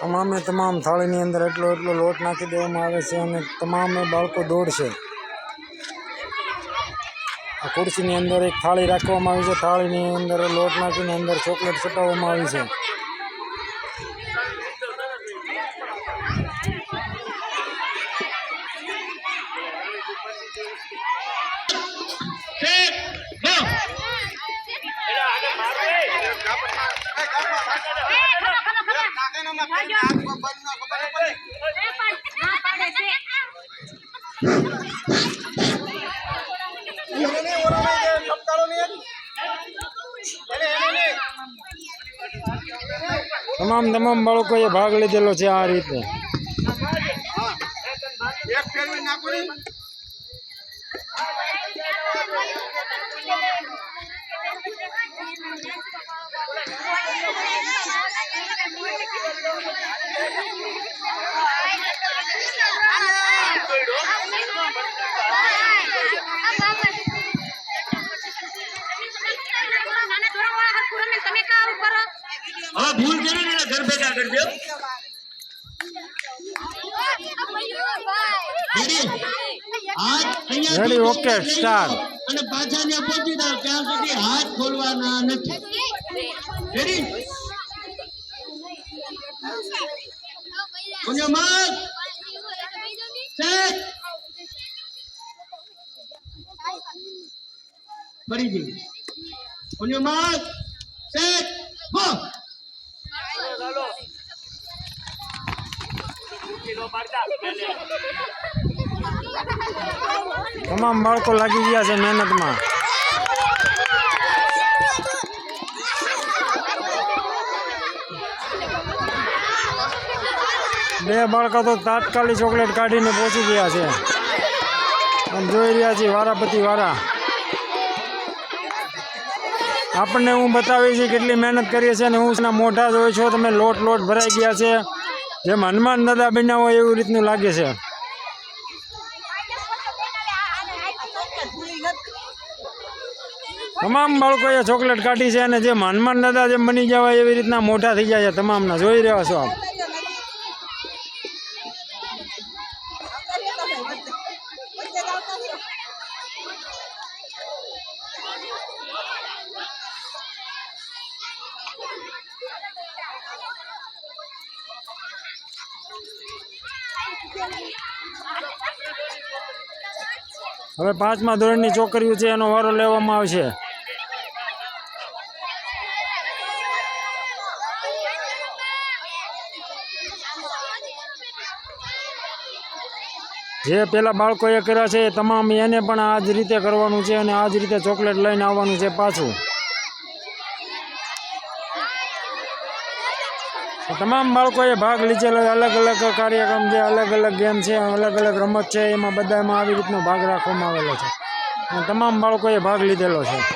તમામે તમામ થાળીની અંદર એટલો એટલો લોટ નાખી દેવામાં આવે છે અને તમામે બાળકો દોડશે. આ ખુરશીની અંદર એક થાળી રાખવામાં આવી છે. થાળીની અંદર લોટ નાખીને અંદર ચોકલેટ છટાવવામાં આવી છે. તમામ તમામ બાળકોએ ભાગ લીધેલો છે આ રીતે. હવે ભૂલ કરી ને ઘર ભેગા કરી રેડી? હાથ અહીંયા Ready, okay, અને પાછા ત્યાં પહોંચી જાવ ત્યાં સુધી હાથ ખોલવાના નથી. રેડી? કોને માર સેટ ફરી દી કોને માર સેટ હો તમામ બાળકો લાગી ગયા છે મહેનતમાં બે બાળકો તો તાત્કાલિક ચોકલેટ કાઢીને પહોંચી ગયા છે. અને જોઈ રહ્યા છીએ વારાપતિ વારા. આપણને હું બતાવી છે કેટલી મહેનત કરીએ છીએ અને હું મોઢા જોઈ છો, તમે લોટ લોટ ભરાઈ ગયા છે. જેમ હનુમાન દાદા બન્યા હોય એવું રીતનું લાગે છે. તમામ બાળકોએ ચોકલેટ કાઢી છે અને જેમ હનુમાન દાદા જેમ બની જવાય એવી રીતના મોટા થઈ જાય છે. તમામના જોઈ રહ્યા છો આપ. હવે પાંચમા ધોરણની છોકરીઓ છે, એનો વારો લેવામાં આવશે. જે પેલા બાળકોએ કર્યા છે એ તમામ એને પણ આ જ રીતે કરવાનું છે અને આ જ રીતે ચોકલેટ લઈને આવવાનું છે પાછું. તમામ બાળકોએ ભાગ લીધેલો અલગ અલગ કાર્યક્રમ છે, અલગ અલગ ગેમ છે, અલગ અલગ રમત છે. એમાં બધામાં આવી રીતનો ભાગ રાખવામાં આવેલો છે. તમામ બાળકોએ ભાગ લીધેલો છે.